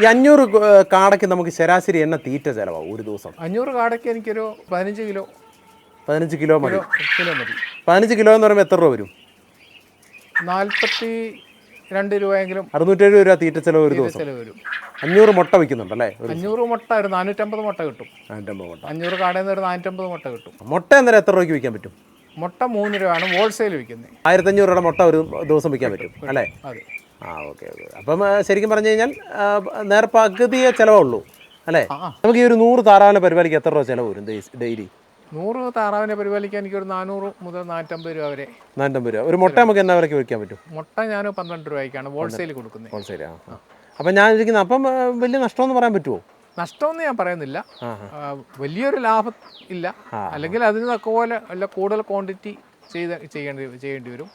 ഈ അഞ്ഞൂറ് കാടയ്ക്ക് നമുക്ക് ശരാശരി എണ്ണ തീറ്റ ചിലവാകും ഒരു ദിവസം. അഞ്ഞൂറ് കാടയ്ക്ക് എനിക്കൊരു പതിനഞ്ച് കിലോ. പതിനഞ്ച് കിലോ മതി. കിലോ മതി. പതിനഞ്ച് കിലോ എന്ന് പറയുമ്പോൾ എത്ര രൂപ വരും? നാൽപ്പത്തി രണ്ട് രൂപയെങ്കിലും അറുന്നൂറ്റെഴുപത് രൂപ തീറ്റ ചിലവ് ഒരു ദിവസം. ചിലവ് വരും. അഞ്ഞൂറ് മുട്ട വയ്ക്കുന്നുണ്ടല്ലേ ഒരു അഞ്ഞൂറ് മുട്ട ഒരു നാനൂറ്റമ്പത് മുട്ട കിട്ടും. നാനൂറ്റമ്പത് മുട്ട. അഞ്ഞൂറ് കാടയിൽ നിന്ന് ഒരു നാനൂറ്റമ്പത് മുട്ട കിട്ടും. മുട്ട അന്നേരം എത്ര രൂപയ്ക്ക് വിൽക്കാൻ പറ്റും? മുട്ട മൂന്ന് രൂപയാണ് ഹോൾസെയിൽ വിൽക്കുന്നത് ആയിരത്തഞ്ഞൂറ് രൂപയുടെ മുട്ട ഒരു ദിവസം വിൽക്കാൻ പറ്റും അല്ലേ? അതെ. ആ ഓക്കെ ഓക്കെ. അപ്പം ശരിക്കും പറഞ്ഞു കഴിഞ്ഞാൽ നേർപ്പകുതിയെ നേർ പകുതിയെ ചിലവുള്ളൂ അല്ലേ. നമുക്ക് ഈ ഒരു നൂറ് താറാവിനെ പരിപാലിക്ക് എത്ര രൂപ ചിലവ് വരും ഡെയിലി? നൂറ് താറാവിനെ പരിപാലിക്കാൻ എനിക്ക് ഒരു നാനൂറ് മുതൽ നാനൂറ്റമ്പത് രൂപ വരെ. നാനൂറ്റമ്പത് രൂപ. ഒരു മുട്ട നമുക്ക് എന്നാ വരയ്ക്ക് വിൽക്കാൻ പറ്റും? മുട്ട ഞാൻ പന്ത്രണ്ട് രൂപയ്ക്കാണ് ഹോൾസെയിൽ കൊടുക്കുന്നത്. ഹോൾസെയിൽ ആ. അപ്പം ഞാൻ ചോദിക്കുന്നത് അപ്പം വലിയ നഷ്ടമെന്ന് പറയാൻ പറ്റുമോ? നഷ്ടമൊന്നും ഞാൻ പറയുന്നില്ല. വലിയൊരു ലാഭം ഇല്ല. അല്ലെങ്കിൽ അതിന് തക്കപോലെ അല്ല കൂടുതൽ ക്വാണ്ടിറ്റി ചെയ്ത് ചെയ്യേണ്ടി ചെയ്യേണ്ടി വരും.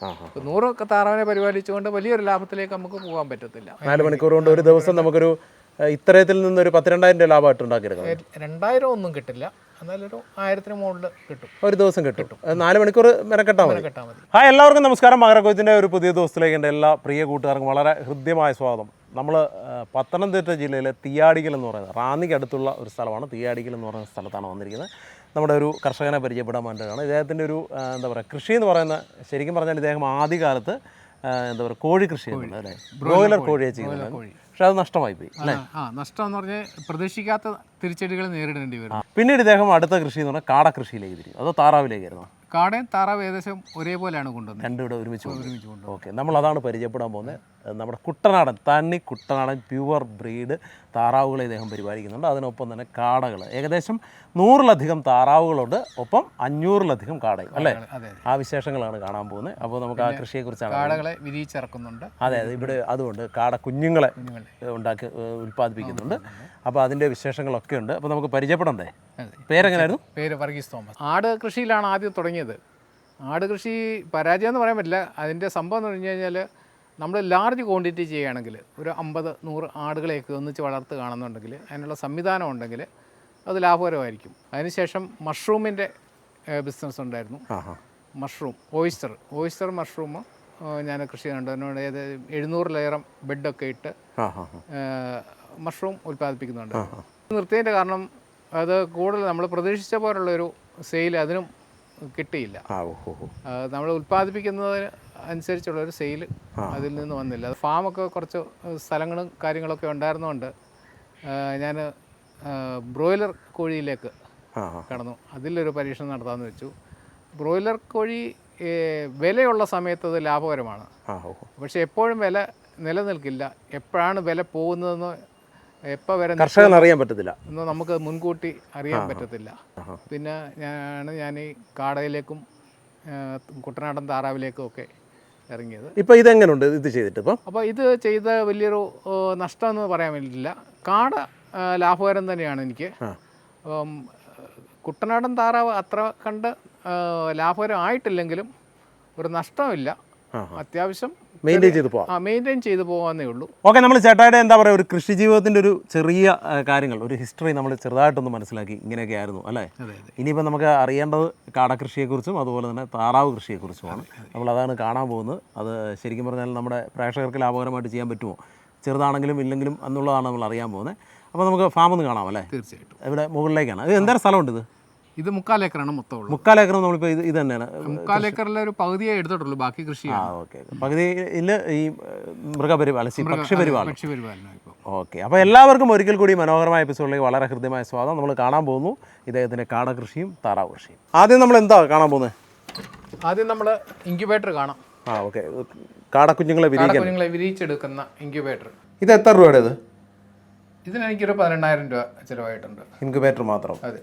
നൂറ് താറാവിനെ പരിപാലിച്ചുകൊണ്ട് വലിയൊരു ലാഭത്തിലേക്ക് നമുക്ക് പോകാൻ പറ്റത്തില്ല. നാല് മണിക്കൂർ കൊണ്ട് ഒരു ദിവസം നമുക്കൊരു ഇത്രയത്തിൽ നിന്ന് ഒരു പത്തിരണ്ടായിരം രൂപ ലാഭമായിട്ട് ഉണ്ടാക്കിയെടുക്കാം. രണ്ടായിരം ഒന്നും കിട്ടില്ല. എന്നാലൊരു ആയിരത്തിന് മുകളിൽ കിട്ടും. ഒരു ദിവസം കിട്ടും. നാല് മണിക്കൂർ മെനക്കെട്ടാൽ മതി. ഹായ് എല്ലാവർക്കും നമസ്കാരം. മകരക്കൊയ്ത്തിന്റെ ഒരു പുതിയ ദിവസത്തിലേക്ക് എന്റെ എല്ലാ പ്രിയ കൂട്ടുകാർക്കും വളരെ ഹൃദ്യമായ സ്വാഗതം. നമ്മൾ പത്തനംതിട്ട ജില്ലയിലെ തീയാടിക്കൽ എന്ന് പറയുന്നത് റാന്നിക്ക് അടുത്തുള്ള ഒരു സ്ഥലമാണ്. തീയാടിക്കൽ എന്ന് പറയുന്ന സ്ഥലത്താണ് വന്നിരിക്കുന്നത്. നമ്മുടെ ഒരു കർഷകനെ പരിചയപ്പെടാൻ വേണ്ടിയിട്ടാണ്. ഇദ്ദേഹത്തിന്റെ ഒരു എന്താ പറയുക കൃഷി എന്ന് പറയുന്ന ശരിക്കും പറഞ്ഞാൽ ഇദ്ദേഹം ആദ്യകാലത്ത് എന്താ പറയുക കോഴി കൃഷി അല്ലേ? ബ്രോയിലർ കോഴിയെ ചെയ്യുന്നുണ്ട് പക്ഷെ അത് നഷ്ടമായി പോയി അല്ലേ? ആ നഷ്ടം എന്ന് പറഞ്ഞാൽ പ്രതീക്ഷിക്കാത്ത തിരിച്ചടികൾ നേരിടേണ്ടി വരും. പിന്നീട് ഇദ്ദേഹം അടുത്ത കൃഷി എന്ന് പറഞ്ഞാൽ കാട കൃഷിയിലേക്ക് തിരിക്കും അതോ താറാവിലേക്കായിരുന്നു? കാടയും താറാവ് ഏകദേശം ഒരേപോലെയാണ് കൊണ്ടുവന്നത്. രണ്ടും ഇവിടെ ഒരുമിച്ച് കൊണ്ടുവന്നത് ഓക്കെ നമ്മൾ അതാണ് പരിചയപ്പെടാൻ പോകുന്നത്. നമ്മുടെ കുട്ടനാടൻ തന്നി കുട്ടനാടൻ പ്യുവർ ബ്രീഡ് താറാവുകളെ ഇദ്ദേഹം പരിപാലിക്കുന്നുണ്ട്. അതിനൊപ്പം തന്നെ കാടകൾ. ഏകദേശം നൂറിലധികം താറാവുകളുണ്ട്. ഒപ്പം അഞ്ഞൂറിലധികം കാടയും അല്ലേ? ആ വിശേഷങ്ങളാണ് കാണാൻ പോകുന്നത്. അപ്പോൾ നമുക്ക് ആ കൃഷിയെക്കുറിച്ചാണ് കാടകളെ വിരിയിച്ചിറക്കുന്നുണ്ട്. അതെ അതെ ഇവിടെ അതുകൊണ്ട് കാട കുഞ്ഞുങ്ങളെ. ഉണ്ടാക്കി ഉൽപ്പാദിപ്പിക്കുന്നുണ്ട്. അപ്പോൾ അതിന്റെ വിശേഷങ്ങളൊക്കെ ഉണ്ട്. അപ്പോൾ നമുക്ക് പരിചയപ്പെടണ്ടേ? പേരെങ്ങനായിരുന്നു? പേരെങ്ങനെയായിരുന്നു പേര് വർഗീസ് തോമസ്. ആട് കൃഷിയിലാണ് ആദ്യം തുടങ്ങിയത്. ആട് കൃഷി പരാജയം എന്ന് പറയാൻ പറ്റില്ല. അതിന്റെ സംഭവം എന്ന് പറഞ്ഞു കഴിഞ്ഞാൽ നമ്മൾ ലാർജ് ക്വാണ്ടിറ്റി ചെയ്യുകയാണെങ്കിൽ ഒരു അമ്പത് നൂറ് ആടുകളെയൊക്കെ ഒന്നിച്ച് വളർത്ത് കാണുന്നുണ്ടെങ്കിൽ അതിനുള്ള സംവിധാനം ഉണ്ടെങ്കിൽ അത് ലാഭകരമായിരിക്കും. അതിനുശേഷം മഷ്റൂമിന്റെ ബിസിനസ് ഉണ്ടായിരുന്നു. മഷ്റൂം ഓയിസ്റ്റർ ഓയിസ്റ്റർ മഷ്റൂം ഞാൻ കൃഷി ചെയ്യുന്നുണ്ട് അതിനോട് ഏത് എഴുന്നൂറിലേറെ ബെഡൊക്കെ ഇട്ട് മഷ്റൂം ഉൽപ്പാദിപ്പിക്കുന്നുണ്ട്. നിർത്തിയതിന്റെ കാരണം അത് കൂടുതൽ നമ്മൾ പ്രതീക്ഷിച്ച പോലുള്ളൊരു സെയിൽ അതിനും കിട്ടിയില്ല. നമ്മൾ ഉൽപ്പാദിപ്പിക്കുന്നതിന് അനുസരിച്ചുള്ള ഒരു സെയിൽ അതിൽ നിന്ന് വന്നില്ല. അത് ഫാമൊക്കെ കുറച്ച് സ്ഥലങ്ങളും കാര്യങ്ങളൊക്കെ ഉണ്ടായിരുന്നുകൊണ്ട് ഞാൻ ബ്രോയിലർ കോഴിയിലേക്ക് കടന്നു. അതിലൊരു പരീക്ഷണം നടത്താമെന്ന് വെച്ചു. ബ്രോയിലർ കോഴി വിലയുള്ള സമയത്ത് അത് ലാഭകരമാണ്. പക്ഷെ എപ്പോഴും വില നിലനിൽക്കില്ല. എപ്പോഴാണ് വില പോകുന്നതെന്ന് എപ്പോൾ വരെ കർഷകന് അറിയാൻ പറ്റത്തില്ല. എന്ന് നമുക്ക് മുൻകൂട്ടി അറിയാൻ പറ്റത്തില്ല. പിന്നെ ഞാനാണ് ഞാൻ ഈ കാടയിലേക്കും കുട്ടനാടൻ താറാവിലേക്കും ഒക്കെ ഇറങ്ങിയത്. ഇപ്പോൾ ഇതെങ്ങനെയുണ്ട് ഇത് ചെയ്തിട്ട് ഇപ്പം? അപ്പോൾ ഇത് ചെയ്ത വലിയൊരു നഷ്ടം എന്ന് പറയാൻ വേണ്ടിയിട്ടില്ല. കാട ലാഭകരം തന്നെയാണ് എനിക്ക്. അപ്പം കുട്ടനാടൻ താറാവ് അത്ര കണ്ട് ലാഭകരം ആയിട്ടില്ലെങ്കിലും ഒരു നഷ്ടമില്ല. അത്യാവശ്യം മെയിന്റെയിൻ ചെയ്ത് പോകാം ആ മെയിന്റെയിൻ ചെയ്ത് പോകാന്നേ ഉള്ളൂ. ഓക്കെ നമ്മൾ ചേട്ടായുടെ എന്താ പറയുക ഒരു കൃഷി ജീവിതത്തിന്റെ ഒരു ചെറിയ കാര്യങ്ങൾ ഒരു ഹിസ്റ്ററി നമ്മൾ ചെറുതായിട്ടൊന്ന് മനസ്സിലാക്കി ഇങ്ങനെയൊക്കെ ആയിരുന്നു അല്ലേ? ഇനിയിപ്പോൾ നമുക്ക് അറിയേണ്ടത് കാടകൃഷിയെക്കുറിച്ചും അതുപോലെ തന്നെ താറാവ് കൃഷിയെക്കുറിച്ചുമാണ്. നമ്മൾ അതാണ് കാണാൻ പോകുന്നത്. അത് ശരിക്കും പറഞ്ഞാൽ നമ്മുടെ പ്രേക്ഷകർക്ക് ലാഭകരമായിട്ട് ചെയ്യാൻ പറ്റുമോ? ചെറുതാണെങ്കിലും ഇല്ലെങ്കിലും എന്നുള്ളതാണ് നമ്മൾ അറിയാൻ പോകുന്നത്. അപ്പോൾ നമുക്ക് ഫാം ഒന്ന് കാണാം അല്ലേ? തീർച്ചയായിട്ടും. ഇവിടെ മുകളിലേക്കാണ്. ഇത് എന്തായാലും സ്ഥലമുണ്ട് ഇത്? ഇത് മുക്കാൽ ഏക്കറാണ് മൊത്തം മുക്കാൽ ഏക്കർ നമ്മളിപ്പോൾ ഇത് ഇത് തന്നെയാണ്. മുക്കാൽ ഏക്കറിലെ ഒരു പകുതിയെ എടുത്തിട്ടുള്ളൂ ബാക്കി ആ കൃഷിയാണ് ഓക്കെ പകുതിയിൽ ഈ മൃഗപരിപാലന പക്ഷിപരിപാലനം. പക്ഷി ഓക്കെ അപ്പോൾ എല്ലാവർക്കും ഒരിക്കൽ കൂടി മനോഹരമായ എപ്പിസോഡിലേക്ക് വളരെ ഹൃദ്യമായ സ്വാഗതം. നമ്മൾ കാണാൻ പോകുന്നു ഇദ്ദേഹത്തിന്റെ കാടകൃഷിയും താറാവ് കൃഷിയും ആദ്യം നമ്മൾ എന്താ കാണാൻ പോകുന്നത് ആദ്യം നമ്മൾ ഇൻക്യുബേറ്റർ കാണാം. ആ ഓക്കെ കാടക്കുഞ്ഞുങ്ങളെ കുഞ്ഞുങ്ങളെ വിരിയിച്ചെടുക്കുന്ന ഇൻക്യുബേറ്റർ. ഇത് എത്ര രൂപയുടെ ഇത്? ഇതിന് എനിക്കൊരു പതിനെണ്ണായിരം രൂപ ചിലവായിട്ടുണ്ട്. ഇൻക്യുബേറ്റർ മാത്രം. അതെ.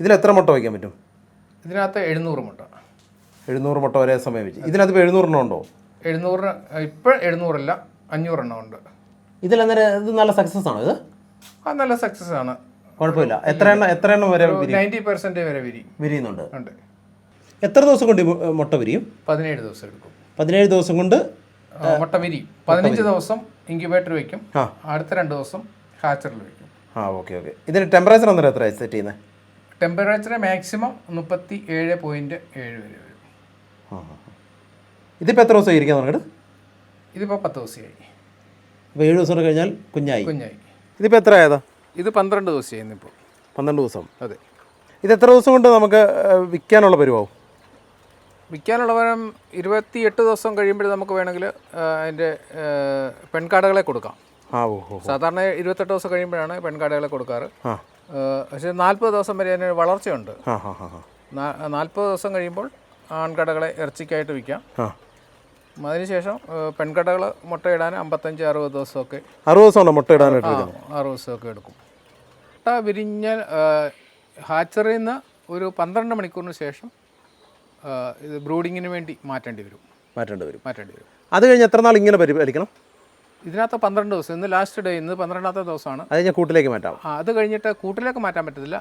ഇതിൽ എത്ര മുട്ട വയ്ക്കാൻ പറ്റും? ഇതിനകത്ത് എഴുന്നൂറ് മുട്ട. എഴുന്നൂറ് മുട്ട ഒരേ സമയം വെച്ച്. ഇതിനകത്ത് എഴുന്നൂറെണ്ണം ഉണ്ടോ? എഴുന്നൂറ് ഇപ്പോൾ എഴുന്നൂറല്ല അഞ്ഞൂറെണ്ണം ഉണ്ട്. ഇതിൽ അന്നേരം ഇത് നല്ല സക്സസ് ആണോ ഇത്? ആ നല്ല സക്സസ് ആണ്. കുഴപ്പമില്ല. എത്ര എണ്ണം എത്ര എണ്ണം വരെ വിരി നയന്റി പെർസെന്റ് വരെ വിരി വിരിയുന്നുണ്ട്. ഉണ്ട്. എത്ര ദിവസം കൊണ്ട് മുട്ട വിരിയും? പതിനേഴ് ദിവസം എടുക്കും. പതിനേഴ് ദിവസം കൊണ്ട് മുട്ട വിരി പതിനഞ്ച് ദിവസം ഇൻക്യുബേറ്റർ വെക്കും. അടുത്ത രണ്ട് ദിവസം ഹാച്ചറിൽ വെക്കും. ആ ഓക്കെ ഓക്കെ. ഇതിന് ടെമ്പറേച്ചർ അന്നേരം എത്ര സെറ്റ് ചെയ്യുന്നത് ടെമ്പറേച്ചർ മാക്സിമം മുപ്പത്തി ഏഴ് പോയിന്റ് ഏഴ് വരെ വരും. ഇതിപ്പോൾ എത്ര ദിവസം ഇരിക്കാൻ തുടങ്ങിയിട്ട്? ഇതിപ്പോൾ പത്ത് ദിവസമായി. അപ്പോൾ ഏഴ് ദിവസം കഴിഞ്ഞാൽ കുഞ്ഞായി. കുഞ്ഞായി. ഇതിപ്പോൾ എത്ര ആയതാ? ഇത് പന്ത്രണ്ട് ദിവസം ഇപ്പോൾ. പന്ത്രണ്ട് ദിവസം. അതെ. ഇത് എത്ര ദിവസം കൊണ്ട് നമുക്ക് വിൽക്കാനുള്ള പരിവാവും? വിൽക്കാനുള്ള പരം ഇരുപത്തി എട്ട് ദിവസം കഴിയുമ്പോൾ നമുക്ക് വേണമെങ്കിൽ അതിന്റെ പെൺകാടകളെ കൊടുക്കാം. ആ ഓ സാധാരണ ഇരുപത്തെട്ട് ദിവസം കഴിയുമ്പോഴാണ് പെൺകാടകളെ കൊടുക്കാറ്. പക്ഷേ നാൽപ്പത് ദിവസം വരെ അതിന് വളർച്ചയുണ്ട്. നാൽപ്പത് ദിവസം കഴിയുമ്പോൾ ആൺകടകളെ ഇറച്ചിക്കായിട്ട് വിൽക്കാം. അതിനുശേഷം പെൺകടകൾ മുട്ടയിടാൻ അമ്പത്തഞ്ച് അറുപത് ദിവസമൊക്കെ അറുപത് ദിവസമാണ് മുട്ടയിടാനായിട്ട് അറുപത് ദിവസമൊക്കെ എടുക്കും. മുട്ട വിരിഞ്ഞ ഹാച്ചറിൽ നിന്ന് ഒരു പന്ത്രണ്ട് മണിക്കൂറിന് ശേഷം ഇത് ബ്രൂഡിങ്ങിന് വേണ്ടി മാറ്റേണ്ടി വരും. മാറ്റേണ്ടി വരും. മാറ്റേണ്ടി വരും. അത് കഴിഞ്ഞ് എത്ര നാൾ ഇങ്ങനെ പരിപാലിക്കണം? ഇതിനകത്ത് പന്ത്രണ്ട് ദിവസം ഇന്ന് ലാസ്റ്റ് ഡേ ഇന്ന് പന്ത്രണ്ടാമത്തെ ദിവസമാണ്. അത് ഞാൻ കൂട്ടിലേക്ക് മാറ്റാം. ആ, അത് കഴിഞ്ഞിട്ട് കൂട്ടിലേക്ക് മാറ്റാൻ പറ്റത്തില്ല.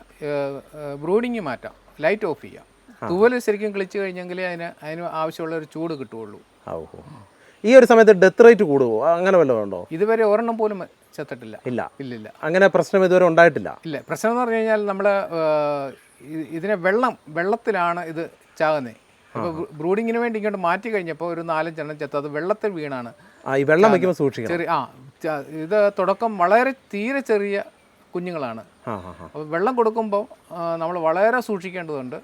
ബ്രൂഡിങ് മാറ്റാം. ലൈറ്റ് ഓഫ് ചെയ്യാം. തൂവൽ ശരിക്കും കിളിച്ച് കഴിഞ്ഞെങ്കിലേ അതിന് അതിന് ആവശ്യമുള്ള ഒരു ചൂട് കിട്ടുകയുള്ളൂ. ഈ ഒരു സമയത്ത് ഡെത്ത് റേറ്റ് കൂടുമോ അങ്ങനെ വല്ലതും ഉണ്ടോ? ഇതുവരെ ഒരെണ്ണം പോലും ചെത്തിട്ടില്ല. ഇല്ല. ഇല്ല അങ്ങനെ പ്രശ്നം ഇതുവരെ ഉണ്ടായിട്ടില്ല. ഇല്ല പ്രശ്നം എന്ന് പറഞ്ഞു കഴിഞ്ഞാൽ നമ്മൾ ഇതിനെ വെള്ളം വെള്ളത്തിലാണ് ഇത് ചാകുന്നത്. അപ്പോൾ ബ്രൂഡിങ്ങിന് വേണ്ടി ഇങ്ങോട്ട് മാറ്റി കഴിഞ്ഞപ്പോൾ ഒരു നാലഞ്ചെണ്ണം ചെത്ത് അത് വെള്ളത്തിൽ വീണാണ്. ഈ വെള്ളം വയ്ക്കുമ്പോൾ സൂക്ഷിക്കണം. ചെറിയ ആ ച- ഇത് തുടക്കം വളരെ തീരെ ചെറിയ കുഞ്ഞുങ്ങളാണ്. ആ ആ ആ. അപ്പോൾ വെള്ളം കൊടുക്കുമ്പോൾ നമ്മൾ വളരെ സൂക്ഷിക്കേണ്ടതുണ്ട്.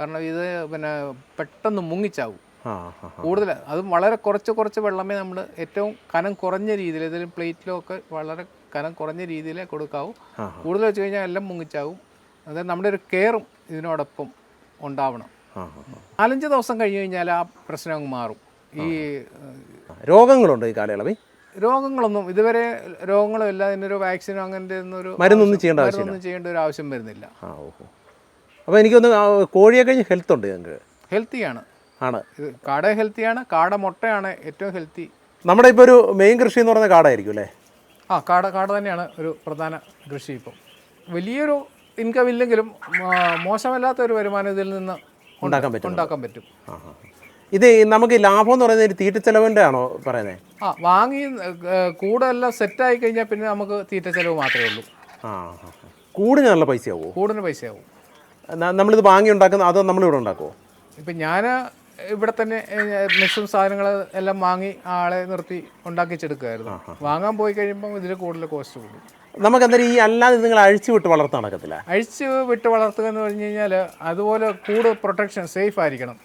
കാരണം ഇത് പിന്നെ പെട്ടെന്ന് മുങ്ങിച്ചാവും. ആ ആ ആ. കൂടുതൽ അതും വളരെ കുറച്ച് കുറച്ച് വെള്ളമേ നമ്മൾ ഏറ്റവും കനം കുറഞ്ഞ രീതിയിൽ ഏതെങ്കിലും പ്ലേറ്റിലോ ഒക്കെ വളരെ കനം കുറഞ്ഞ രീതിയിലേ കൊടുക്കാവൂ. ആ. കൂടുതൽ വെച്ച് കഴിഞ്ഞാൽ എല്ലാം മുങ്ങിച്ചാവും. അതായത് നമ്മുടെ ഒരു കെയറും ഇതിനോടൊപ്പം ഉണ്ടാവണം. ആ ആ നാലഞ്ച് ദിവസം കഴിഞ്ഞ് കഴിഞ്ഞാൽ ആ പ്രശ്നം അങ്ങ് മാറും. ഈ ഏഹ്. രോഗങ്ങളുണ്ടോ ഈ കാലയളവിൽ? രോഗങ്ങളൊന്നും ഇതുവരെ രോഗങ്ങളും ഇല്ല ഒരു വാക്സിനോ അങ്ങനത്തെ ഒരു മരുന്നൊന്നും ചെയ്യേണ്ട ആവശ്യമില്ല. മരുന്നൊന്നും ചെയ്യേണ്ട ഒരു ആവശ്യം വരുന്നില്ല. ആ ഓഹോ. അപ്പോൾ എനിക്കൊന്ന് കോഴിയെ കഴിഞ്ഞ് ഹെൽത്ത് ഉണ്ട് ഞങ്ങൾക്ക് ഹെൽത്തിയാണ്. ആണ്. ഇത് കാട ഹെൽത്തിയാണ് കാട മുട്ടയാണ് ഏറ്റവും ഹെൽത്തി. നമ്മുടെ ഇപ്പോൾ ഒരു മെയിൻ കൃഷി എന്ന് പറഞ്ഞാൽ കാടായിരിക്കും അല്ലേ? ആ കാട കാട തന്നെയാണ് ഒരു പ്രധാന കൃഷി ഇപ്പം. വലിയൊരു ഇൻകം ഇല്ലെങ്കിലും മോശമല്ലാത്ത ഒരു വരുമാനം ഇതിൽ നിന്ന് ഉണ്ടാക്കാൻ പറ്റും ഉണ്ടാക്കാൻ പറ്റും. ആ ആ ഇത് നമുക്ക് ലാഭം എന്ന് പറയുന്നത് തീറ്റ ചെലവിന്റെ ആണോ പറയുന്നത് ആ വാങ്ങി സെറ്റ് ആയി കഴിഞ്ഞാൽ പിന്നെ നമുക്ക് തീറ്റ ചെലവ് മാത്രമേ ഉള്ളൂ. ആ. കൂടിന് നല്ല പൈസയാവോ? കൂടിന് പൈസയാവും. ആവും നമ്മളിത് വാങ്ങി ഉണ്ടാക്കുന്ന അതോ നമ്മളിവിടെ ഉണ്ടാക്കുമോ ഇപ്പം ഞാൻ ഇവിടെ തന്നെ മിക്സും സാധനങ്ങൾ എല്ലാം വാങ്ങി ആളെ നിർത്തി ഉണ്ടാക്കിച്ചെടുക്കുമായിരുന്നു വാങ്ങാൻ പോയി കഴിയുമ്പോൾ ഇതിൽ കൂടുതൽ കോസ്റ്റ് കൂടും. നമുക്ക് എന്തായാലും ഈ അല്ലാതെ നിങ്ങൾ അഴിച്ചു വിട്ട് വളർത്താൻ നടക്കത്തില്ല? അഴിച്ച് വിട്ട് വളർത്തുക എന്ന് പറഞ്ഞു കഴിഞ്ഞാൽ അതുപോലെ കൂടുതൽ പ്രൊട്ടക്ഷൻ സേഫ് ആയിരിക്കണം.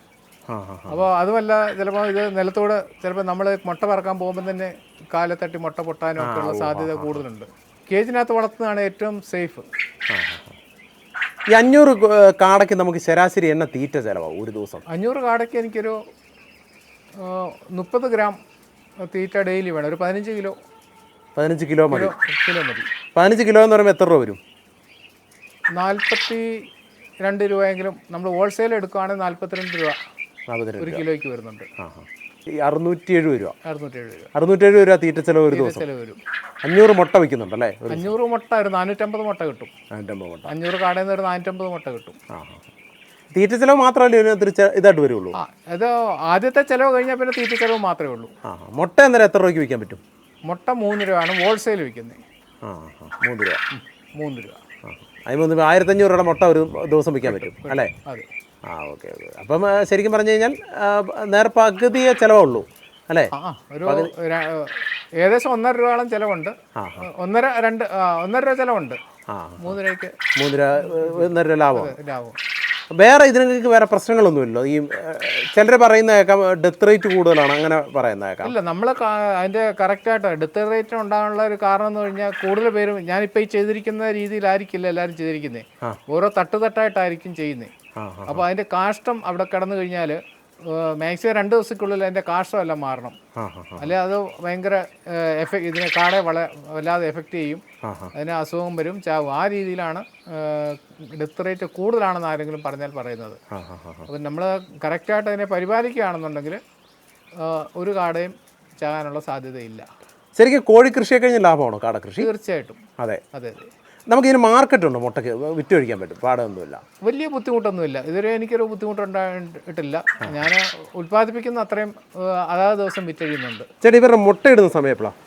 അപ്പോൾ അതുമല്ല ചിലപ്പോൾ ഇത് നിലത്തോട് ചിലപ്പോൾ നമ്മൾ മുട്ട പറക്കാൻ പോകുമ്പോൾ തന്നെ കാലെ തട്ടി മുട്ട പൊട്ടാനും ഒക്കെ ഉള്ള സാധ്യത കൂടുതലുണ്ട്. കേജിനകത്ത് വളർത്തുന്നതാണ് ഏറ്റവും സേഫ്. ഈ അഞ്ഞൂറ് കാടയ്ക്ക് നമുക്ക് ശരാശരി എണ്ണ തീറ്റ ചിലവാകും ഒരു ദിവസം? അഞ്ഞൂറ് കാടയ്ക്ക് എനിക്കൊരു മുപ്പത് ഗ്രാം തീറ്റ ഡെയിലി വേണം. ഒരു പതിനഞ്ച് കിലോ. പതിനഞ്ച് കിലോ മതി. കിലോ മതി. പതിനഞ്ച് കിലോ എന്ന് പറയുമ്പോൾ എത്ര രൂപ വരും? നാൽപ്പത്തി രണ്ട് രൂപയെങ്കിലും നമ്മൾ ഹോൾസെയിൽ എടുക്കുകയാണെങ്കിൽ നാൽപ്പത്തിരണ്ട് രൂപ. ഒരു കിലോയ്ക്ക് വരുന്നുണ്ട്. അറുന്നൂറ്റി എഴുപത് രൂപ. അറുന്നൂറ്റി എഴുപത് രൂപ. അറുന്നൂറ്റി എഴുപത് രൂപ തീറ്റ ചെലവ് ഒരു ദിവസം. ചിലവ് വരും. അഞ്ഞൂറ് മുട്ട വയ്ക്കുന്നുണ്ടല്ലേ ഒരു അഞ്ഞൂറ് മുട്ട ഒരു നാനൂറ്റമ്പത് മുട്ട കിട്ടും. നാനൂറ്റമ്പത് മുട്ട. അഞ്ഞൂറ് കാടയിൽ നിന്ന് ഒരു നാനൂറ്റമ്പത് മുട്ട കിട്ടും. തീറ്റ ചെലവ് മാത്രമല്ലേ ഇതിനകത്തൊരു ചെ- ഇതായിട്ട് വരുള്ളൂ? അത് ആദ്യത്തെ ചെലവ് കഴിഞ്ഞാൽ പിന്നെ തീറ്റ ചെലവ് മാത്രമേ ഉള്ളൂ. ആ. മുട്ട അന്നേരം എത്ര രൂപയ്ക്ക് വിൽക്കാൻ പറ്റും? മുട്ട മൂന്ന് രൂപയാണ് ഹോൾസെയിൽ വിൽക്കുന്നത് ആ മൂന്ന് രൂപ. മൂന്ന് രൂപ. അതിന് ആയിരത്തഞ്ഞൂറ് രൂപയുടെ മുട്ട ഒരു ദിവസം വിൽക്കാൻ പറ്റും അല്ലേ? അതെ. ആ ഓക്കെ ഓക്കെ. അപ്പം ശരിക്കും പറഞ്ഞു കഴിഞ്ഞാൽ നേരെ നേർ പകുതിയെ ചിലവുള്ളൂ അല്ലേ? ഒരു ഏകദേശം ഒന്നര രൂപയോളം ചിലവുണ്ട്. ഒന്നര രണ്ട് ഒന്നര രൂപ ചിലവുണ്ട്. മൂന്ന് രൂപയ്ക്ക് മൂന്ന് രൂപ ഒന്നര രൂപ ലാഭം. ലാഭം. വേറെ ഇതിനൊക്കെ വേറെ പ്രശ്നങ്ങളൊന്നുമില്ലല്ലോ ഈ ചിലർ പറയുന്ന കേൾക്കാം ഡെത്ത് റേറ്റ് കൂടുതലാണ് അങ്ങനെ പറയുന്ന കേൾക്കാം. ഇല്ല നമ്മൾ അതിന്റെ കറക്റ്റായിട്ട് ഡെത്ത് റേറ്റ് ഉണ്ടാകാനുള്ള ഒരു കാരണം എന്ന് പറഞ്ഞാൽ കൂടുതൽ പേരും ഞാനിപ്പോൾ ഈ ചെയ്തിരിക്കുന്ന രീതിയിലായിരിക്കില്ല എല്ലാവരും ചെയ്തിരിക്കുന്നത് ഓരോ തട്ട് തട്ടായിട്ടായിരിക്കും ചെയ്യുന്നത് അപ്പോൾ അതിന്റെ കാഷ്ടം അവിടെ കിടന്നു കഴിഞ്ഞാൽ മാക്സിമം രണ്ട് ദിവസത്തിനുള്ളിൽ അതിന്റെ കാഷ്ടം എല്ലാം മാറണം. അല്ലെ അത് ഭയങ്കര എഫക്ട് ഇതിനെ കാടെ വള വല്ലാതെ എഫക്റ്റ് ചെയ്യും. അതിന് അസുഖം വരും ചാവും. ആ രീതിയിലാണ് ഡെത്ത് റേറ്റ് കൂടുതലാണെന്ന് ആരെങ്കിലും പറഞ്ഞാൽ പറയുന്നത്. അപ്പം നമ്മൾ കറക്റ്റായിട്ട് അതിനെ പരിപാലിക്കുകയാണെന്നുണ്ടെങ്കിൽ ഒരു കാടയും ചാകാനുള്ള സാധ്യതയില്ല. ശരിക്കും കോഴി കൃഷിയെ കഴിഞ്ഞ് ലാഭമാണോ കാട കൃഷി തീർച്ചയായിട്ടും. അതെ. അതെ അതെ. നമുക്കിതിന് മാർക്കറ്റ് ഉണ്ടോ മുട്ടയ്ക്ക് വിറ്റ് കഴിക്കാൻ പറ്റും. പാടൊന്നുമില്ല. വലിയ ബുദ്ധിമുട്ടൊന്നുമില്ല. ഇതുവരെ എനിക്കൊരു ബുദ്ധിമുട്ടുണ്ടായിട്ടില്ല. ഞാൻ ഉൽപ്പാദിപ്പിക്കുന്ന അത്രയും അതാത് ദിവസം വിറ്റഴിയുന്നുണ്ട് ചേട്ടാ ഇവരുടെ മുട്ട ഇടുന്ന എപ്പോഴാണ്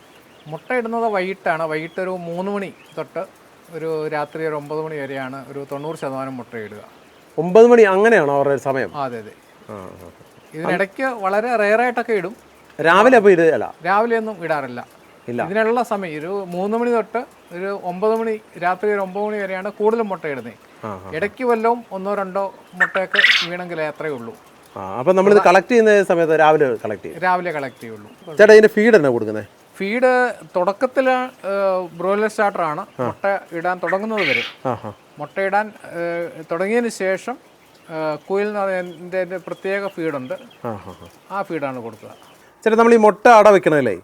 മുട്ട ഇടുന്നത് വൈകിട്ടാണ്. വൈകിട്ട് ഒരു മൂന്ന് മണി തൊട്ട് ഒരു രാത്രി ഒരു ഒമ്പത് മണി വരെയാണ് ഒരു തൊണ്ണൂറ് ശതമാനം മുട്ട ഇടുക. ഒമ്പത് മണി അങ്ങനെയാണോ അവരുടെ സമയം? അതെ അതെ. ഇതിനിടയ്ക്ക് വളരെ റെയറായിട്ടൊക്കെ ഇടും. രാവിലെ അപ്പോൾ ഇടുകയല്ല? രാവിലെ ഒന്നും ഇടാറില്ല. ഇല്ല. ഇതിനുള്ള സമയം ഒരു മൂന്ന് മണി തൊട്ട് ഒരു ഒമ്പത് മണി രാത്രി ഒരു ഒമ്പത് മണി വരെയാണ് കൂടുതലും മുട്ടയിടുന്നത് ഇടുന്നത് ഇടയ്ക്ക് വല്ലതും ഒന്നോ രണ്ടോ മുട്ടയൊക്കെ വീണെങ്കിൽ അത്രയേ ഉള്ളൂ. അപ്പൊ നമ്മൾ ഇത് കളക്ട് ചെയ്യുന്ന സമയത്ത് രാവിലെ കളക്ട് ചെയ്യും. രാവിലെ കളക്ട് ചെയ്യുള്ളൂ. ചേട്ടാ ഇതിന്റെ ഫീഡ് എന്നാ കൊടുക്കുന്നത് ഫീഡ് തുടക്കത്തിൽ ബ്രോയിലർ സ്റ്റാർട്ടർ ആണ് മുട്ട ഇടാൻ തുടങ്ങുന്നത് വരെ. മുട്ട ഇടാൻ മുട്ടയിടാൻ തുടങ്ങിയതിന് ശേഷം കുയിൽ എന്ന് പറയുന്നതിന്റെ പ്രത്യേക ഫീഡുണ്ട്. ആ ഫീഡാണ് കൊടുക്കുക. ചേട്ടാ നമ്മൾ ഈ മുട്ട അട വെക്കണല്ലേ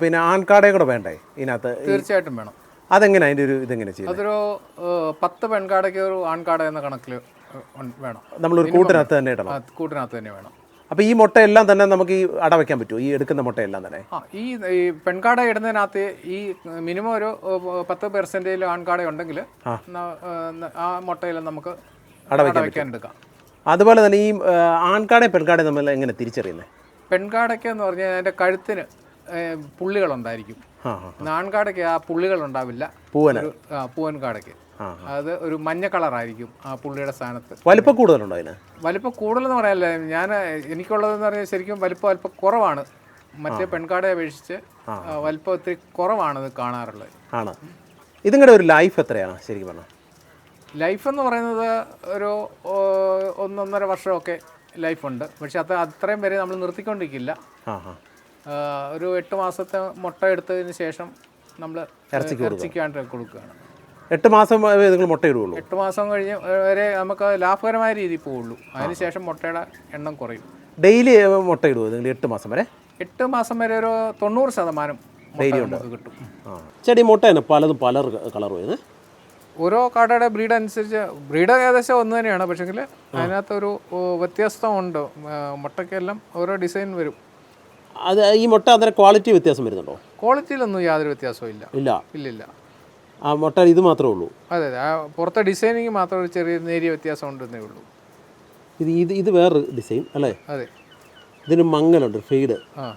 പിന്നെ ആൺകാടയും കൂടെ വേണ്ടേ ഇതിനകത്ത്? തീർച്ചയായിട്ടും വേണം. അതെങ്ങനെ അതിന്റെ ഒരു ഇതെങ്ങനെ ചെയ്യും അതൊരു പത്ത് പെൺകാടയ്ക്ക് ഒരു ആൺകാട എന്ന കണക്കിൽ വേണം. നമ്മളൊരു കൂട്ടിനകത്ത് തന്നെ ഇടണം. കൂട്ടിനകത്ത് തന്നെ വേണം. അപ്പോൾ ഈ മുട്ട എല്ലാം തന്നെ നമുക്ക് ഈ അട വെക്കാൻ പറ്റുമോ ഈ എടുക്കുന്ന മുട്ടയെല്ലാം തന്നെ? ആ ഈ പെൺകാട ഇടുന്നതിനകത്ത് ഈ മിനിമം ഒരു പത്ത് പെർസെന്റേജിൽ ആൺകാട ഉണ്ടെങ്കിൽ ആ. മുട്ടയെല്ലാം നമുക്ക് അട വയ്ക്കാൻ എടുക്കാം അതുപോലെ തന്നെ ഈ ആൺകാടയും പെൺകാടയും നമ്മൾ എങ്ങനെ തിരിച്ചറിയുന്നത് പെൺകാടയ്ക്ക് എന്ന് പറഞ്ഞാൽ അതിന്റെ കഴുത്തിന് പുള്ളികളുണ്ടായിരിക്കും. നാൺകാടയ്ക്ക് ആ പുള്ളികൾ ഉണ്ടാവില്ല പൂവന. ആ, പൂവൻ കാടയ്ക്ക് അത് ഒരു മഞ്ഞ കളറായിരിക്കും ആ പുള്ളിയുടെ സ്ഥാനത്ത്. വലിപ്പം കൂടുതലുണ്ടോ അതിന്? വലിപ്പം കൂടുതലെന്ന് പറയാനല്ല. ഞാൻ എനിക്കുള്ളതെന്ന് പറഞ്ഞാൽ ശരിക്കും വലിപ്പം അല്പം കുറവാണ്. മറ്റേ പെൺകാടയെ അപേക്ഷിച്ച് വലിപ്പം ഒത്തിരി കുറവാണ് അത് കാണാറുള്ളത്. ആണ്. ഇതിങ്ങളുടെ ഒരു ലൈഫ് എത്രയാണ് ശരിക്കും പറഞ്ഞാൽ? ലൈഫ് എന്ന് പറയുന്നത് ഒരു ഒന്നൊന്നര വർഷമൊക്കെ ലൈഫുണ്ട്. പക്ഷെ അത് അത്രയും വരെ നമ്മൾ നിർത്തിക്കൊണ്ടിരിക്കില്ല. ഒരു എട്ട് മാസത്തെ മുട്ട എടുത്തതിന് ശേഷം നമ്മൾ ഇറച്ചിക്കാണ്ട് കൊടുക്കുകയാണ്. എട്ട് മാസം നിങ്ങൾ മുട്ട ഇടുകയുള്ളൂ? എട്ട് മാസം കഴിഞ്ഞ് വരെ നമുക്ക് ലാഭകരമായ രീതിയിൽ പോവുള്ളൂ. അതിനുശേഷം മുട്ടയുടെ എണ്ണം കുറയും. ഡെയിലി മുട്ട ഇടുമോ നിങ്ങൾ എട്ട് മാസം വരെ? എട്ട് മാസം വരെ ഒരു തൊണ്ണൂറ് ശതമാനം ഡെയിലി കിട്ടും. ചെടി ചേട്ടി മുട്ട തന്നെ പലതും പല കളറും വരുന്നത് ഓരോ കാടയുടെ ബ്രീഡ് അനുസരിച്ച് ബ്രീഡ് ഏകദേശം ഒന്ന് തന്നെയാണ്. പക്ഷേങ്കിൽ അതിനകത്തൊരു വ്യത്യസ്തമുണ്ട് മുട്ടയ്ക്കെല്ലാം ഓരോ ഡിസൈൻ വരും. അത് ഈ മുട്ട അന്നേരം ക്വാളിറ്റി വ്യത്യാസം വരുന്നുണ്ടോ? ക്വാളിറ്റിയിലൊന്നും യാതൊരു വ്യത്യാസവും ഇല്ല. ഇല്ല. ഇല്ലില്ല. ആ മുട്ട ഇത് മാത്രമേ ഉള്ളൂ? അതെ അതെ. ആ പുറത്തെ ഡിസൈനിങ് മാത്രമേ ഒരു ചെറിയ നേരിയ വ്യത്യാസം ഉണ്ടെന്നേ ഉള്ളൂ. ഇത് ഇത് ഇത് വേറൊരു ഡിസൈൻ അല്ലേ? അതെ. ഇതിന് മങ്ങലുണ്ട് ഫെയ്ഡ്. ആ.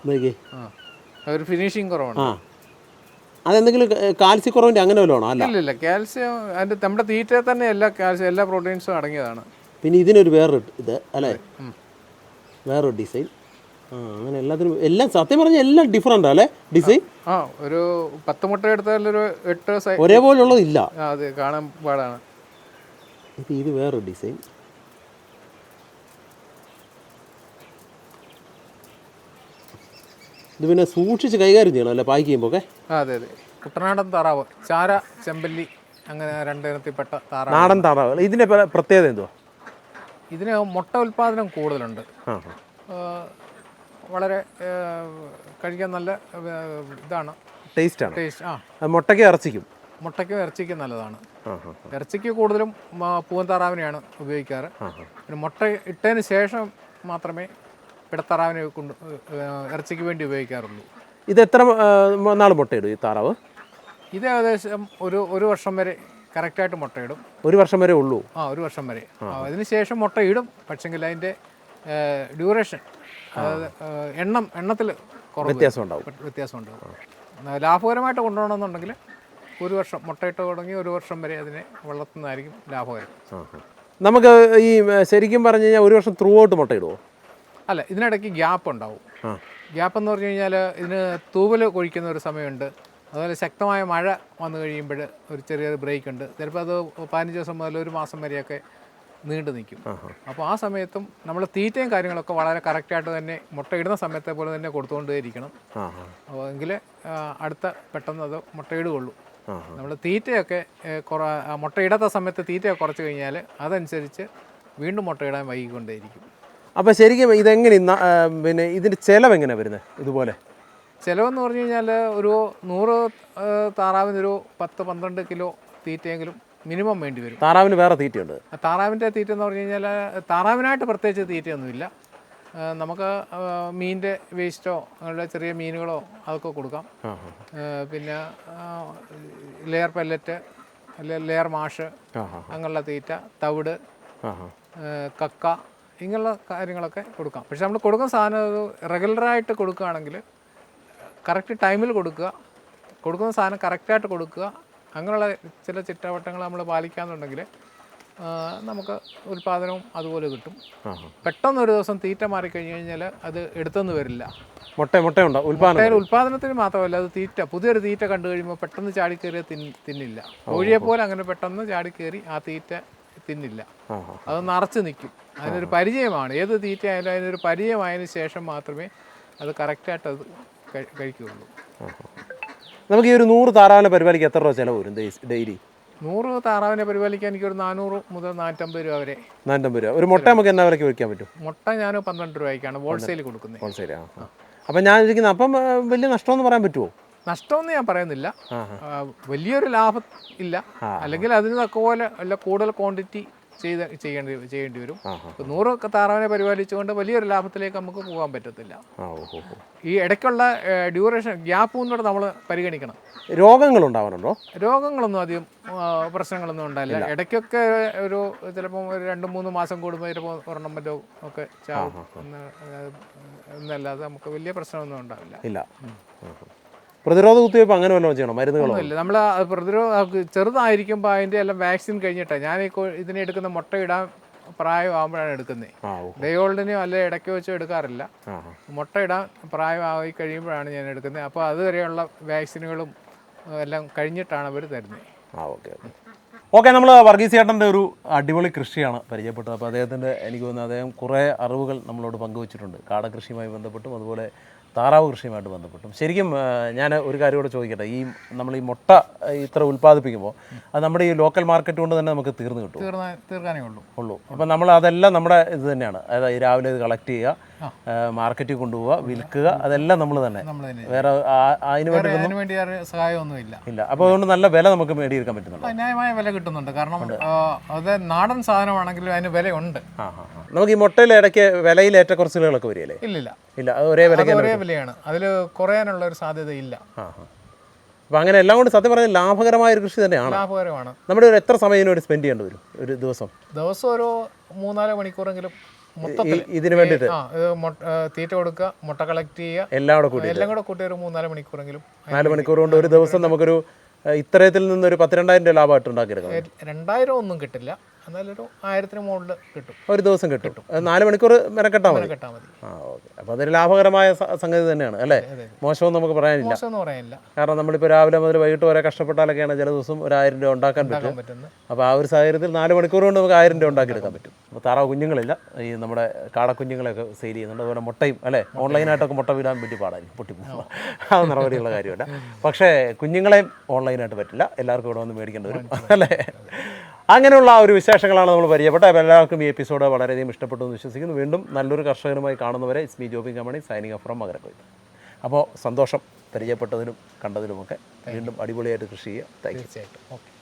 ഒരു ഫിനിഷിങ് കുറവാണ് ആ. അതെന്തെങ്കിലും കാൽസ്യക്കുറവിന്റെ അങ്ങനെ വല്ലതാണോ അല്ല. ഇല്ല കാൽസ്യം അതിന്റെ നമ്മുടെ തീറ്റയിൽ തന്നെ എല്ലാ കാൽസ്യം എല്ലാ പ്രോട്ടീൻസും അടങ്ങിയതാണ്. പിന്നെ ഇതിനൊരു വേറൊരു ഇത് അല്ലേ? വേറൊരു ഡിസൈൻ. ആ അങ്ങനെ എല്ലാത്തിനും എല്ലാം സത്യം പറഞ്ഞാൽ എല്ലാം ഡിഫറെന്റ് അല്ലേ? ഡിസൈൻ? ആ ഒരു പത്ത് മുട്ട എടുത്താൽ ഒരു എട്ട് ഒരേപോലെ ഒരേപോലുള്ളതില്ല. അത് കാണാൻ പാടാണ്. ഇത് ഇത് വേറൊരു ഡിസൈൻ. ഇത് പിന്നെ സൂക്ഷിച്ച് കൈകാര്യം ചെയ്യണം അല്ലേ പാക്ക് ചെയ്യുമ്പോൾ ഒക്കെ അതെ അതെ. കുട്ടനാടൻ താറാവ് ചാര ചെമ്പല്ലി അങ്ങനെ രണ്ടിനത്തിൽപ്പെട്ട താറാവ്. നാടൻ താറാവ്. ഇതിന്റെ പ്ര- പ്രത്യേകത എന്തുവാ? ഇതിന് മുട്ട ഉൽപാദനം കൂടുതലുണ്ട്. വളരെ കഴിക്കാൻ നല്ല ഇതാണ്. ടേസ്റ്റാണ് ടേസ്റ്റ് ആ. മുട്ടയ്ക്ക് ഇറച്ചിക്കും. മുട്ടയ്ക്കും ഇറച്ചിക്കും നല്ലതാണ്. ഇറച്ചിക്ക് കൂടുതലും പൂവൻ താറാവിനെയാണ് ഉപയോഗിക്കാറ്. പിന്നെ മുട്ട ഇട്ടതിന് ശേഷം മാത്രമേ പിടത്താറാവിനെ കൊണ്ട് ഇറച്ചിക്ക് വേണ്ടി ഉപയോഗിക്കാറുള്ളൂ. ഇത് എത്ര നാൾ മുട്ടയിടും ഈ താറാവ്? ഇത് ഏകദേശം ഒരു ഒരു വർഷം വരെ കറക്റ്റായിട്ട് മുട്ടയിടും. ഒരു വർഷം വരെ ഉള്ളൂ? ആ ഒരു വർഷം വരെ. അതിനുശേഷം മുട്ടയിടും. പക്ഷെങ്കിൽ അതിന്റെ ഡ്യൂറേഷൻ അതായത് എണ്ണം എണ്ണത്തിൽ കുറവ് വ്യത്യാസം ഉണ്ടാവും. വ്യത്യാസം ഉണ്ടാവും. ലാഭകരമായിട്ട് കൊണ്ടുപോകണമെന്നുണ്ടെങ്കിൽ ഒരു വർഷം മുട്ടയിട്ട് തുടങ്ങി ഒരു വർഷം വരെ അതിനെ വളർത്തുന്നതായിരിക്കും ലാഭകരം. നമുക്ക് ഈ ശരിക്കും പറഞ്ഞു കഴിഞ്ഞാൽ ഒരു വർഷം ത്രൂ ഔട്ട് മുട്ടയിടുമോ അല്ല ഇതിനിടയ്ക്ക് ഗ്യാപ്പ് ഉണ്ടാവും. ഗ്യാപ്പ് എന്ന് പറഞ്ഞു കഴിഞ്ഞാൽ ഇതിന് തൂവൽ കൊഴിക്കുന്ന ഒരു സമയമുണ്ട്. അതുപോലെ ശക്തമായ മഴ വന്നു കഴിയുമ്പോൾ ഒരു ചെറിയൊരു ബ്രേക്ക് ഉണ്ട് ചിലപ്പോൾ അത് പതിനഞ്ച് ദിവസം മുതൽ ഒരു മാസം വരെയൊക്കെ നീണ്ടു നിൽക്കും. അപ്പോൾ ആ. സമയത്തും നമ്മൾ തീറ്റയും കാര്യങ്ങളൊക്കെ വളരെ കറക്റ്റായിട്ട് തന്നെ മുട്ടയിടുന്ന സമയത്തെ പോലെ തന്നെ കൊടുത്തുകൊണ്ടേയിരിക്കണം. ആ ആ. അപ്പോൾ എങ്കിൽ അടുത്ത പെട്ടെന്ന് അത് മുട്ടയിടുകയുള്ളൂ നമ്മൾ തീറ്റയൊക്കെ കുറ മുട്ടയിടാത്ത സമയത്ത് തീറ്റയൊക്കെ കുറച്ച് കഴിഞ്ഞാൽ അതനുസരിച്ച് വീണ്ടും മുട്ടയിടാൻ വൈകിക്കൊണ്ടേയിരിക്കും. അപ്പോൾ ശരിക്കും ഇതെങ്ങനെ പിന്നെ ഇതിന്റെ ചിലവ് എങ്ങനെ വരുന്നത് ഇതുപോലെ? ചിലവെന്ന് പറഞ്ഞു കഴിഞ്ഞാൽ ഒരു നൂറ് താറാവിന് ഒരു പത്ത് പന്ത്രണ്ട് കിലോ തീറ്റയെങ്കിലും മിനിമം വേണ്ടി വരും. താറാവിന് വേറെ തീറ്റയുണ്ട്. താറാവിന്റെ തീറ്റ എന്ന് പറഞ്ഞു കഴിഞ്ഞാൽ താറാവിനായിട്ട് പ്രത്യേകിച്ച് തീറ്റയൊന്നുമില്ല. നമുക്ക് മീനിന്റെ വേസ്റ്റോ അങ്ങനെയുള്ള ചെറിയ മീനുകളോ അതൊക്കെ കൊടുക്കാം. പിന്നെ ലെയർ പെല്ലറ്റ് അല്ലെ ലെയർ മാഷ് അങ്ങനെയുള്ള തീറ്റ തവിട് കക്ക ഇങ്ങനെയുള്ള കാര്യങ്ങളൊക്കെ കൊടുക്കാം. പക്ഷെ നമ്മൾ കൊടുക്കുന്ന സാധനം ഒരു റെഗുലറായിട്ട് കൊടുക്കുകയാണെങ്കിൽ കറക്റ്റ് ടൈമിൽ കൊടുക്കുക കൊടുക്കുന്ന സാധനം കറക്റ്റായിട്ട് കൊടുക്കുക അങ്ങനെയുള്ള ചില ചിട്ടവട്ടങ്ങൾ നമ്മൾ പാലിക്കാന്നുണ്ടെങ്കിൽ നമുക്ക് ഉൽപാദനവും അതുപോലെ കിട്ടും. പെട്ടെന്ന് ഒരു ദിവസം തീറ്റ മാറി കഴിഞ്ഞു കഴിഞ്ഞാൽ അത് എടുത്തെന്ന് വരില്ല. മുട്ട മുട്ടയുണ്ടോ? ഉൽപ്പാദനം ഉൽപാദനത്തിന് മാത്രമല്ല അത് തീറ്റ പുതിയൊരു തീറ്റ കണ്ടു കഴിയുമ്പോൾ പെട്ടെന്ന് ചാടിക്കയറിയ തിൻ തിന്നില്ല. കോഴിയെ പോലെ അങ്ങനെ പെട്ടെന്ന് ചാടിക്കയറി ആ തീറ്റ തിന്നില്ല. അത് നിറച്ച് നിൽക്കും. അതിനൊരു പരിചയമാണ്. ഏത് തീറ്റ ആയാലും അതിനൊരു പരിചയമായതിനു ശേഷം മാത്രമേ അത് കറക്റ്റായിട്ട് അത് കഴി- കഴിക്കുകയുള്ളൂ. നമുക്ക് ഈ ഒരു നൂറ് താറാവിനെ പരിപാലിക്കാൻ എത്ര രൂപ ചിലവ് വരും ഡെയിലി? നൂറ് താറാവിനെ പരിപാലിക്കാൻ എനിക്ക് ഒരു നാനൂറ് മുതൽ നാനൂറ്റമ്പത് രൂപ വരെ. നാനൂറ്റമ്പത് രൂപ. ഒരു മുട്ട നമുക്ക് എന്നാ വിലയ്ക്ക് വയ്ക്കാൻ പറ്റും? മുട്ട ഞാൻ പന്ത്രണ്ട് രൂപയ്ക്കാണ്. ഹോൾസെയിൽ കൊടുക്കുന്നത് ഹോൾസെയിൽ. അപ്പം ഞാൻ ഇരിക്കുന്നത് അപ്പം വലിയ നഷ്ടമെന്ന് പറയാൻ പറ്റുമോ നഷ്ടമൊന്നും ഞാൻ പറയുന്നില്ല. വലിയൊരു ലാഭം ഇല്ല. അല്ലെങ്കിൽ അതിന് തക്കപോലെ അല്ല കൂടുതൽ ക്വാണ്ടിറ്റി ചെയ്ത് ചെയ്യേണ്ടി ചെയ്യേണ്ടി വരും. നൂറ് താറാവിനെ പരിപാലിച്ചുകൊണ്ട് വലിയൊരു ലാഭത്തിലേക്ക് നമുക്ക് പോകാൻ പറ്റത്തില്ല. ഈ ഇടയ്ക്കുള്ള ഡ്യൂറേഷൻ ഗ്യാപ്പ് കൂടെ നമ്മൾ പരിഗണിക്കണം. രോഗങ്ങൾ ഉണ്ടാവാനുണ്ടോ രോഗങ്ങളൊന്നും അധികം പ്രശ്നങ്ങളൊന്നും ഉണ്ടായില്ല ഇടയ്ക്കൊക്കെ ഒരു ചിലപ്പം ഒരു രണ്ട് മൂന്ന് മാസം കൂടുമ്പോൾ ചിലപ്പോൾ ഒരെണ്ണം മറ്റോ ഒക്കെ ചാവും. എന്ന് എന്നല്ലാതെ നമുക്ക് വലിയ പ്രശ്നമൊന്നും ഉണ്ടാവില്ല. ഇല്ല. പ്രതിരോധ കുത്തിവയ്പ്പ് അങ്ങനെ വല്ലതും ചെയ്യണം? മരുന്നുകളോ? ഇല്ല നമ്മൾ പ്രതിരോധ ചെറുതായിരിക്കുമ്പോൾ അതിന്റെ എല്ലാം വാക്സിൻ കഴിഞ്ഞിട്ടാണ് ഞാൻ ഈ ഇതിനെ എടുക്കുന്ന മുട്ട ഇടാൻ പ്രായമാകുമ്പോഴാണ് എടുക്കുന്നത് ആ അല്ല ഇടയ്ക്ക് വെച്ചോ എടുക്കാറില്ല. മുട്ട ഇടാൻ പ്രായമായി കഴിയുമ്പോഴാണ് ഞാൻ എടുക്കുന്നത് അപ്പോൾ അതുവരെയുള്ള വാക്സിനുകളും എല്ലാം കഴിഞ്ഞിട്ടാണ് അവർ തരുന്നത് ആ ഓക്കെ ഓക്കെ. ഓക്കെ നമ്മൾ വർഗീസ് ചേട്ടന്റെ ഒരു അടിപൊളി കൃഷിയാണ് പരിചയപ്പെട്ടത്. അപ്പോൾ അദ്ദേഹത്തിന്റെ എനിക്ക് തോന്നുന്നു അദ്ദേഹം കുറേ അറിവുകൾ നമ്മളോട് പങ്കുവച്ചിട്ടുണ്ട്. കാടകൃഷിയുമായി ബന്ധപ്പെട്ടും അതുപോലെ താറാവ് കൃഷിയുമായിട്ട് ബന്ധപ്പെട്ടും. ശരിക്കും ഞാൻ ഒരു കാര്യം കൂടെ ചോദിക്കട്ടെ? ഈ നമ്മൾ ഈ മുട്ട ഇത്ര ഉൽപ്പാദിപ്പിക്കുമ്പോൾ അത് നമ്മുടെ ഈ ലോക്കൽ മാർക്കറ്റ് കൊണ്ട് തന്നെ നമുക്ക് തീർന്നു കിട്ടും തീർന്ന തീർക്കാനേ ഉള്ളൂ. ഉള്ളൂ. അപ്പം നമ്മൾ അതെല്ലാം നമ്മുടെ ഇത് തന്നെയാണ്. അതായത് രാവിലെ ഇത് കളക്ട് ചെയ്യുക മാർക്കറ്റിൽ കൊണ്ടുപോവുക വിൽക്കുക അതെല്ലാം നമ്മൾ തന്നെ. വേറെ അതിന് വേണ്ടി സഹായമൊന്നുമില്ല ഇല്ല. അപ്പോൾ അതുകൊണ്ട് നല്ല വില നമുക്ക് മേടിയെടുക്കാൻ പറ്റുന്നുണ്ട്. ന്യായമായ വില കിട്ടുന്നുണ്ട്. കാരണം അത് നാടൻ സാധനമാണെങ്കിലും അതിന് വിലയുണ്ട്. നമുക്ക് ഈ മുട്ടയിൽ ഇടയ്ക്ക് വിലയിൽ ഏറ്റക്കുറച്ചിലുകളൊക്കെ വരികയല്ലേ? ഇല്ലില്ല ഇല്ല. അത് ഒരേ വില ഒരേ വിലയാണ്. അതിൽ കുറയാനുള്ള ഒരു സാധ്യതയില്ല. അപ്പോൾ അങ്ങനെ എല്ലാം കൊണ്ട് സത്യം പറഞ്ഞാൽ ലാഭകരമായ ഒരു കൃഷി തന്നെയാണ്. ലാഭകരമാണ്. നമ്മുടെ ഒരു എത്ര സമയം സ്പെൻഡ് ചെയ്യേണ്ടി വരും? ഒരു ദിവസം? ദിവസം ഒരു മൂന്നാൽ മണിക്കൂറെങ്കിലും ഇതിന് വേണ്ടിയിട്ട്? തീറ്റ കൊടുക്കുക മുട്ട കളക്ട് ചെയ്യുക. എല്ലാം കൂടെ കൂടി എല്ലാം കൂടെ കൂട്ടി ഒരു മൂന്നാൽ മണിക്കൂറെങ്കിലും നാല് മണിക്കൂർ കൊണ്ട് ഒരു ദിവസം നമുക്കൊരു ഇത്രയത്തിൽ ഇത്രയത്തിൽ നിന്നൊരു പത്തിരണ്ടായിരം രൂപ ലാഭമായിട്ട് ഉണ്ടാക്കിയെടുക്കാം രണ്ടായിരം ഒന്നും കിട്ടില്ല. എന്നാലൊരു ആയിരത്തിന് മുകളിൽ കിട്ടും. ഒരു ദിവസം കിട്ടും. നാല് മണിക്കൂർ മെനക്കെട്ടാൽ മതി. കിട്ടാൽ മതി. ആ ഓക്കെ. അപ്പോൾ അതൊരു ലാഭകരമായ സ- സംഗതി തന്നെയാണ് അല്ലേ? മോശമൊന്നും നമുക്ക് പറയാനില്ല. മോശമെന്ന് പറയാനില്ല. കാരണം നമ്മളിപ്പോൾ രാവിലെ മുതൽ വൈകിട്ട് വരെ കഷ്ടപ്പെട്ടാലൊക്കെയാണ് ചില ദിവസം ഒരു ആയിരം രൂപ ഉണ്ടാക്കാൻ പറ്റും അപ്പോൾ ആ ഒരു സാഹചര്യത്തിൽ നാല് മണിക്കൂർ കൊണ്ട് നമുക്ക് ആയിരം രൂപ ഉണ്ടാക്കിയെടുക്കാൻ പറ്റും. അപ്പോൾ താറാവ് കുഞ്ഞുങ്ങളില്ല. ഈ നമ്മുടെ കാടക്കുഞ്ഞുങ്ങളെയൊക്കെ സെയിൽ ചെയ്യുന്നുണ്ട്. അതുപോലെ മുട്ടയും അല്ലേ? ഓൺലൈനായിട്ടൊക്കെ മുട്ട വിടാൻ പറ്റി പാടായിരിക്കും. പൊട്ടിപ്പോകും ആ നടപടിയുള്ള കാര്യമല്ല. പക്ഷേ കുഞ്ഞുങ്ങളെയും ഓൺലൈനായിട്ട് പറ്റില്ല. എല്ലാവർക്കും ഇവിടെ വന്ന് മേടിക്കേണ്ടി വരും. അല്ലേ? അങ്ങനെയുള്ള ആ ഒരു വിശേഷങ്ങളാണ് നമ്മൾ പരിചയപ്പെട്ടത്. അപ്പോൾ എല്ലാവർക്കും ഈ എപ്പിസോഡ് വളരെയധികം ഇഷ്ടപ്പെട്ടു എന്ന് വിശ്വസിക്കുന്നു. വീണ്ടും നല്ലൊരു കർഷകനുമായി കാണുന്നവരെ is me Jobin company signing from മകരക്കോയിൽ. അപ്പോൾ സന്തോഷം പരിചയപ്പെട്ടതിനും കണ്ടതിനുമൊക്കെ വീണ്ടും അടിപൊളിയായിട്ട് കൃഷി ചെയ്യുക. തീർച്ചയായിട്ടും. ഓക്കെ